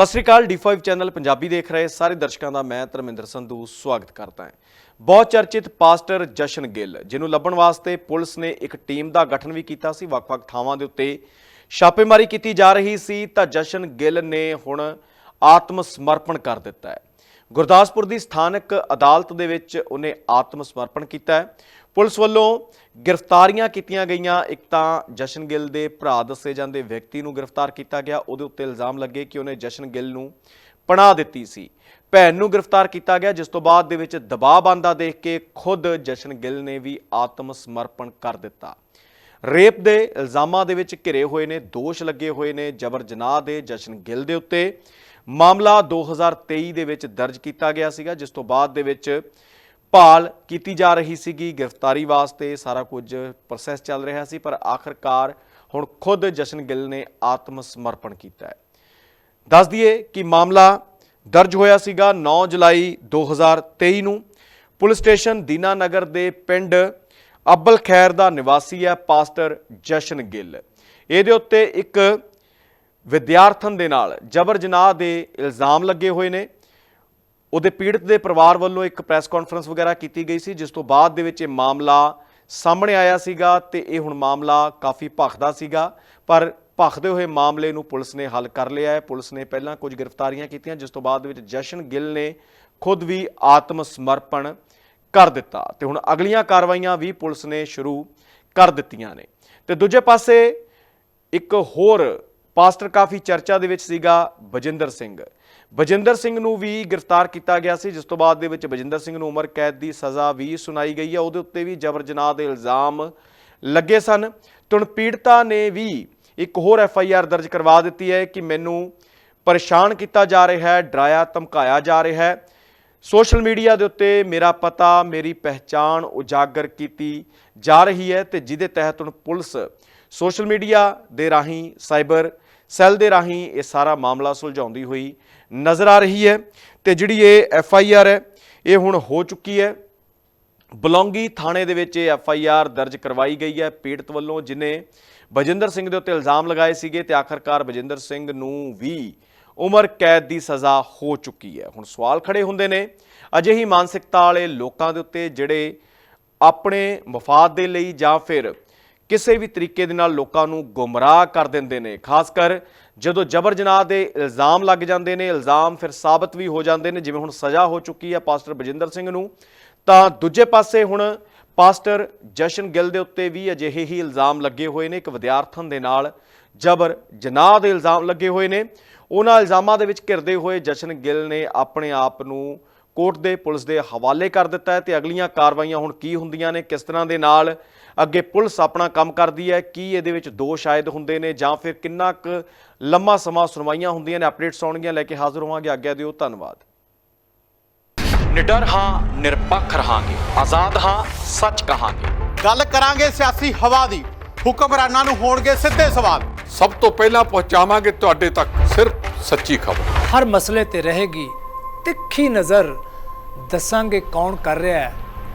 ਸਤਿ ਸ੍ਰੀ ਅਕਾਲ D5 channel Punjabi ਦੇਖ ਰਹੇ ਸਾਰੇ ਦਰਸ਼ਕਾਂ ਦਾ ਮੈਂ ਧਰਮਿੰਦਰ ਸੰਧੂ ਸਵਾਗਤ ਕਰਦਾ ਹਾਂ। ਬਹੁਤ ਚਰਚਿਤ ਪਾਸਟਰ ਜਸ਼ਨ ਗਿੱਲ, ਜਿਹਨੂੰ ਲੱਭਣ ਵਾਸਤੇ ਪੁਲਿਸ ਨੇ ਇੱਕ ਟੀਮ ਦਾ ਗਠਨ ਵੀ ਕੀਤਾ ਸੀ, ਵੱਖ-ਵੱਖ ਥਾਵਾਂ ਦੇ ਉੱਤੇ ਛਾਪੇਮਾਰੀ ਕੀਤੀ ਜਾ ਰਹੀ ਸੀ, ਤਾਂ ਜਸ਼ਨ ਗਿੱਲ ਨੇ ਹੁਣ ਆਤਮ ਸਮਰਪਣ ਕਰ ਦਿੱਤਾ ਹੈ। ਗੁਰਦਾਸਪੁਰ ਦੀ ਸਥਾਨਕ ਅਦਾਲਤ ਦੇ ਵਿੱਚ ਉਹਨੇ ਆਤਮ ਸਮਰਪਣ ਕੀਤਾ ਹੈ। ਪੁਲਿਸ ਵੱਲੋਂ ਗ੍ਰਿਫਤਾਰੀਆਂ ਕੀਤੀਆਂ ਗਈਆਂ। ਇੱਕ ਤਾਂ ਜਸ਼ਨ ਗਿੱਲ ਦੇ ਭਰਾ ਦੱਸੇ ਜਾਂਦੇ ਵਿਅਕਤੀ ਨੂੰ ਗ੍ਰਿਫਤਾਰ ਕੀਤਾ ਗਿਆ। ਉਹਦੇ ਉੱਤੇ ਇਲਜ਼ਾਮ ਲੱਗੇ ਕਿ ਉਹਨੇ ਜਸ਼ਨ ਗਿੱਲ ਨੂੰ ਪਨਾਹ ਦਿੱਤੀ ਸੀ। ਭੈਣ ਨੂੰ ਗ੍ਰਿਫਤਾਰ ਕੀਤਾ ਗਿਆ, ਜਿਸ ਤੋਂ ਬਾਅਦ ਦੇ ਵਿੱਚ ਦਬਾਅ ਬੰਦਾ ਦੇਖ ਕੇ ਖੁਦ ਜਸ਼ਨ ਗਿੱਲ ਨੇ ਵੀ ਆਤਮ ਸਮਰਪਣ ਕਰ ਦਿੱਤਾ। ਰੇਪ ਦੇ ਇਲਜ਼ਾਮਾਂ ਦੇ ਵਿੱਚ ਘਿਰੇ ਹੋਏ ਨੇ, ਦੋਸ਼ ਲੱਗੇ ਹੋਏ ਨੇ। ਜਬਰ ਜਨਾਹ ਦੇ ਜਸ਼ਨ ਗਿੱਲ ਦੇ ਉੱਤੇ ਮਾਮਲਾ 2023 ਦੇ ਵਿੱਚ ਦਰਜ ਕੀਤਾ ਗਿਆ ਸੀਗਾ, ਜਿਸ ਤੋਂ ਬਾਅਦ ਦੇ ਵਿੱਚ ਭਾਲ ਕੀਤੀ ਜਾ ਰਹੀ ਸੀਗੀ ਗ੍ਰਿਫਤਾਰੀ ਵਾਸਤੇ, ਸਾਰਾ ਕੁਝ ਪ੍ਰੋਸੈਸ ਚੱਲ ਰਿਹਾ ਸੀ, ਪਰ ਆਖਰਕਾਰ ਹੁਣ ਖੁਦ ਜਸ਼ਨ ਗਿੱਲ ਨੇ ਆਤਮ ਸਮਰਪਣ ਕੀਤਾ ਹੈ। ਦੱਸ ਦਈਏ ਕਿ ਮਾਮਲਾ ਦਰਜ ਹੋਇਆ ਸੀਗਾ 9 ਜੁਲਾਈ 2023 ਨੂੰ। ਪੁਲਿਸ ਸਟੇਸ਼ਨ ਦੀਨਾ ਨਗਰ ਦੇ ਪਿੰਡ ਅਬਲ ਖੈਰ ਦਾ ਨਿਵਾਸੀ ਹੈ ਪਾਸਟਰ ਜਸ਼ਨ ਗਿੱਲ। ਇਹਦੇ ਉੱਤੇ ਇੱਕ ਵਿਦਿਆਰਥਣ ਦੇ ਨਾਲ ਜਬਰ ਜਨਾਹ ਦੇ ਇਲਜ਼ਾਮ ਲੱਗੇ ਹੋਏ ਨੇ। ਉਹਦੇ ਪੀੜਤ ਦੇ ਪਰਿਵਾਰ ਵੱਲੋਂ ਇੱਕ ਪ੍ਰੈਸ ਕਾਨਫਰੰਸ ਵਗੈਰਾ ਕੀਤੀ ਗਈ ਸੀ, ਜਿਸ ਤੋਂ ਬਾਅਦ ਦੇ ਵਿੱਚ ਇਹ ਮਾਮਲਾ ਸਾਹਮਣੇ ਆਇਆ ਸੀਗਾ ਤੇ ਇਹ ਹੁਣ ਮਾਮਲਾ ਕਾਫੀ ਭਖਦਾ ਸੀਗਾ। ਪਰ ਭਖਦੇ ਹੋਏ ਮਾਮਲੇ ਨੂੰ ਪੁਲਿਸ ਨੇ ਹੱਲ ਕਰ ਲਿਆ ਹੈ। ਪੁਲਿਸ ਨੇ ਪਹਿਲਾਂ ਕੁਝ ਗ੍ਰਿਫਤਾਰੀਆਂ ਕੀਤੀਆਂ, ਜਿਸ ਤੋਂ ਬਾਅਦ ਵਿੱਚ ਜਸ਼ਨ ਗਿੱਲ ਨੇ ਖੁਦ ਵੀ ਆਤਮ ਸਮਰਪਣ ਕਰ ਦਿੱਤਾ ਤੇ ਹੁਣ ਅਗਲੀਆਂ ਕਾਰਵਾਈਆਂ ਵੀ ਪੁਲਿਸ ਨੇ ਸ਼ੁਰੂ ਕਰ ਦਿੱਤੀਆਂ ਨੇ। ਤੇ ਦੂਜੇ ਪਾਸੇ ਇੱਕ ਹੋਰ ਪਾਸਟਰ ਕਾਫੀ ਚਰਚਾ ਦੇ ਵਿੱਚ ਸੀਗਾ ਬਜਿੰਦਰ ਸਿੰਘ। ਬਜਿੰਦਰ ਸਿੰਘ ਨੂੰ ਵੀ ਗ੍ਰਿਫਤਾਰ ਕੀਤਾ ਗਿਆ ਸੀ, ਜਿਸ ਤੋਂ ਬਾਅਦ ਦੇ ਵਿੱਚ ਬਜਿੰਦਰ ਸਿੰਘ ਨੂੰ ਉਮਰ ਕੈਦ ਦੀ ਸਜ਼ਾ ਵੀ ਸੁਣਾਈ ਗਈ ਹੈ। ਉਹਦੇ ਉੱਤੇ ਵੀ ਜਬਰ ਜਨਾਹ ਦੇ ਇਲਜ਼ਾਮ ਲੱਗੇ ਸਨ। ਤੁਣ ਪੀੜਤਾ ਨੇ ਵੀ ਇੱਕ ਹੋਰ ਐਫ ਆਈ ਆਰ ਦਰਜ ਕਰਵਾ ਦਿੱਤੀ ਹੈ ਕਿ ਮੈਨੂੰ ਪਰੇਸ਼ਾਨ ਕੀਤਾ ਜਾ ਰਿਹਾ ਹੈ, ਡਰਾਇਆ, ਧਮਕਾਇਆ ਜਾ ਰਿਹਾ ਹੈ। ਸੋਸ਼ਲ ਮੀਡੀਆ ਦੇ ਉੱਤੇ ਮੇਰਾ ਪਤਾ, ਮੇਰੀ ਪਹਿਚਾਣ ਉਜਾਗਰ ਕੀਤੀ ਜਾ ਰਹੀ ਹੈ ਤੇ ਜਿਹਦੇ ਤਹਿਤ ਹੁਣ ਪੁਲਿਸ ਸੋਸ਼ਲ ਮੀਡੀਆ ਦੇ ਰਾਹੀਂ ਸਾਈਬਰ ਸੈੱਲ ਦੇ ਰਾਹੀਂ ਇਹ ਸਾਰਾ ਮਾਮਲਾ ਸੁਲਝਾਉਂਦੀ ਹੋਈ ਨਜ਼ਰ ਆ ਰਹੀ ਹੈ ਤੇ ਜਿਹੜੀ ਇਹ ਐਫ ਆਈ ਆਰ ਹੈ, ਇਹ ਹੁਣ ਹੋ ਚੁੱਕੀ ਹੈ। ਬਲੌਂਗੀ ਥਾਣੇ ਦੇ ਵਿੱਚ ਇਹ ਐਫ ਆਈ ਆਰ ਦਰਜ ਕਰਵਾਈ ਗਈ ਹੈ ਪੀੜਤ ਵੱਲੋਂ, ਜਿਨੇ ਬਜਿੰਦਰ ਸਿੰਘ ਦੇ ਉੱਤੇ ਇਲਜ਼ਾਮ ਲਗਾਏ ਸੀਗੇ ਤੇ ਆਖਰਕਾਰ ਬਜਿੰਦਰ ਸਿੰਘ ਨੂੰ ਵੀ ਉਮਰ ਕੈਦ ਦੀ ਸਜ਼ਾ ਹੋ ਚੁੱਕੀ ਹੈ। ਹੁਣ ਸਵਾਲ ਖੜੇ ਹੁੰਦੇ ਨੇ, ਅਜਿਹੀ ਮਾਨਸਿਕਤਾ ਵਾਲੇ ਲੋਕਾਂ ਦੇ ਉੱਤੇ ਜਿਹੜੇ ਆਪਣੇ ਮਫਾਦ ਦੇ ਲਈ ਜਾਂ ਫਿਰ ਕਿਸੇ ਵੀ ਤਰੀਕੇ ਦੇ ਨਾਲ ਲੋਕਾਂ ਨੂੰ ਗੁੰਮਰਾਹ ਕਰ ਦਿੰਦੇ ਨੇ। ਖਾਸ ਕਰ ਜਦੋਂ ਜਬਰ ਜਨਾਹ ਦੇ ਇਲਜ਼ਾਮ ਲੱਗ ਜਾਂਦੇ ਨੇ, ਇਲਜ਼ਾਮ ਫਿਰ ਸਾਬਤ ਵੀ ਹੋ ਜਾਂਦੇ ਨੇ, ਜਿਵੇਂ ਹੁਣ ਸਜ਼ਾ ਹੋ ਚੁੱਕੀ ਹੈ ਪਾਸਟਰ ਬਜਿੰਦਰ ਸਿੰਘ ਨੂੰ, ਤਾਂ ਦੂਜੇ ਪਾਸੇ ਹੁਣ ਪਾਸਟਰ ਜਸ਼ਨ ਗਿੱਲ ਦੇ ਉੱਤੇ ਵੀ ਅਜਿਹੇ ਹੀ ਇਲਜ਼ਾਮ ਲੱਗੇ ਹੋਏ ਨੇ। ਇੱਕ ਵਿਦਿਆਰਥਣ ਦੇ ਨਾਲ ਜਬਰ ਜਨਾਹ ਦੇ ਇਲਜ਼ਾਮ ਲੱਗੇ ਹੋਏ ਨੇ। ਉਹਨਾਂ ਇਲਜ਼ਾਮਾਂ ਦੇ ਵਿੱਚ ਘਿਰਦੇ ਹੋਏ ਜਸ਼ਨ ਗਿੱਲ ਨੇ ਆਪਣੇ ਆਪ ਨੂੰ ਕੋਰਟ ਦੇ ਪੁਲਿਸ ਦੇ ਹਵਾਲੇ ਕਰ ਦਿੱਤਾ ਹੈ ਤੇ ਅਗਲੀਆਂ ਕਾਰਵਾਈਆਂ ਹੁਣ ਕੀ ਹੁੰਦੀਆਂ ਨੇ, ਕਿਸ ਤਰ੍ਹਾਂ ਦੇ ਨਾਲ ਅੱਗੇ ਪੁਲਿਸ ਆਪਣਾ ਕੰਮ ਕਰਦੀ ਹੈ ਕੀ ਇਹਦੇ ਵਿੱਚ ਦੋਸ਼ ਆਇਦ ਹੁੰਦੇ ਨੇ ਜਾਂ ਫਿਰ ਕਿੰਨਾ ਕੁ ਲੰਮਾ ਸਮਾਂ ਸੁਣਵਾਈਆਂ ਹੁੰਦੀਆਂ ਨੇ ਅਪਡੇਟਸ ਆਉਣਗੀਆਂ ਲੈ ਕੇ ਹਾਜ਼ਰ ਹੋਵਾਂਗੇ ਆਗਿਆ ਦਿਓ ਧੰਨਵਾਦ। ਨਿਡਰ ਹਾਂ ਨਿਰਪੱਖ ਰਹਾਂਗੇ ਆਜ਼ਾਦ ਹਾਂ ਸੱਚ ਕਹਾਂਗੇ। ਗੱਲ ਕਰਾਂਗੇ ਸਿਆਸੀ ਹਵਾ ਦੀ ਹੁਕਮਰਾਨਾਂ ਨੂੰ ਹੋਣਗੇ ਸਿੱਧੇ ਸਵਾਲ। ਸਭ ਤੋਂ ਪਹਿਲਾਂ ਪਹੁੰਚਾਵਾਂਗੇ ਤੁਹਾਡੇ ਤੱਕ ਸਿਰਫ ਸੱਚੀ ਖਬਰ। ਹਰ ਮਸਲੇ ਤੇ ਰਹੇਗੀ ਤਿੱਖੀ ਨਜ਼ਰ ਦੱਸਾਂਗੇ ਕੌਣ ਕਰ ਰਿਹਾ ਹੈ।